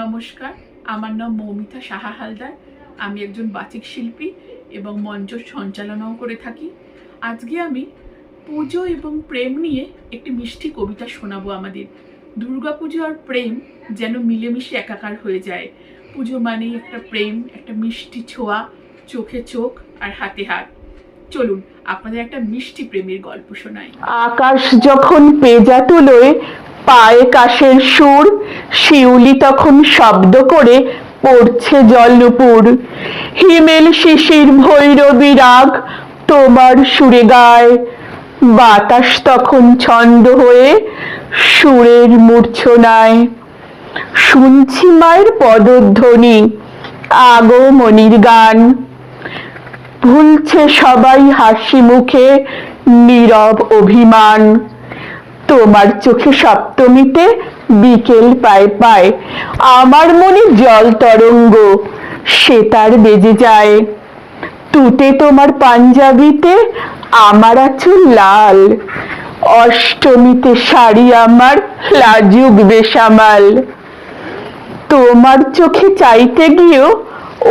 নমস্কার, আমার নাম মৌমিতা সাহা হালদার। আমি একজন বাচিক শিল্পী এবং মঞ্চ সঞ্চালনাও করে থাকি। আজকে আমি পুজো এবং প্রেম নিয়ে একটি মিষ্টি কবিতা শোনাবো আমাদের। দুর্গাপুজো আর প্রেম যেন মিলেমিশে একাকার হয়ে যায়। পুজো মানেই একটা প্রেম, একটা মিষ্টি ছোঁয়া, চোখে চোখ আর হাতে হাত। চলুন, আপনাদের একটা মিষ্টি প্রেমের গল্প শোনাই। আকাশ যখন পেজা তুলোয় পায়ে কাশের সুর, শিউলি তখন শব্দ করে পড়ছে জল জলপুর হিমেল শিশির ভৈরবী রাগ তোমার সুরে গায়। বাতাস তখন ছন্দ হয়ে সুরের মূর্ছনায়। শুনছি মায়ের পদধ্বনি, আগমনির গান। ভুলছে সবাই হাসি মুখে নীরব অভিমান। তোমার চোখে সপ্তমীতে বিকেল পায় পায়। আমার মনে জল তরঙ্গ, সে তার বেজে যায়। তুতে তোমার পাঞ্জাবিতে আমার আচুল লাল। অষ্টমীতে শাড়ি আমার, লাজুক বেসামাল। তোমার চোখে চাইতে গিয়েও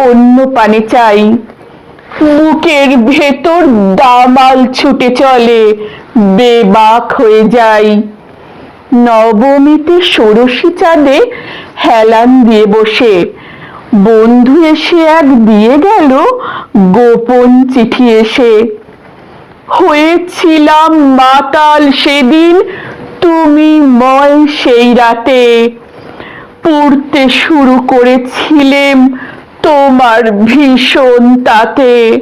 অন্য পানে চাই। বুকের ভেতর দামাল ছুটে চলে বেবাক হয়ে যাই। নবমীতে ষোড়শী চাঁদে হেলান দিয়ে বসে। বন্ধু এসে এক দিয়ে গেল, গোপন চিঠি এসে। হয়েছিলাম মাতাল সেদিন, তুমি ময় সেই রাতে। পড়তে শুরু করেছিলেম তোমার ভীষণ তাতে।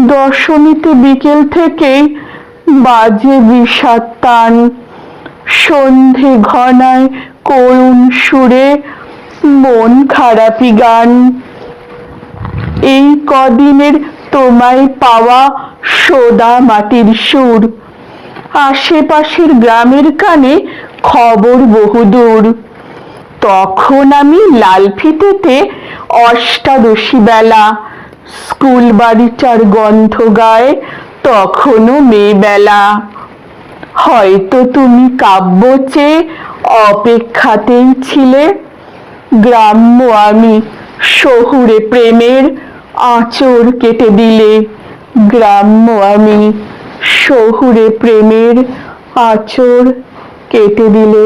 দশমীতে বিকেল থেকে বাজে বিষাদ সন্ধে ঘনায় করুণ সুরে মন খারাপি গান। এই কদিনের তোমায় পাওয়া সোদা মাটির সুর, আশেপাশের গ্রামের কানে খবর বহুদূর। তখন আমি লাল ফিতেতে অষ্টাদশী বেলা, স্কুল বাড়িটার গন্ধ গায়ে তখনও মেয়েবেলা। হয়তো তুমি কাব্য চেয়ে অপেক্ষাতেই ছিলে। গ্রাম্য আমি শহুরে প্রেমের আঁচড় কেটে দিলে। গ্রাম্য আমি শহুরে প্রেমের আঁচড় কেটে দিলে।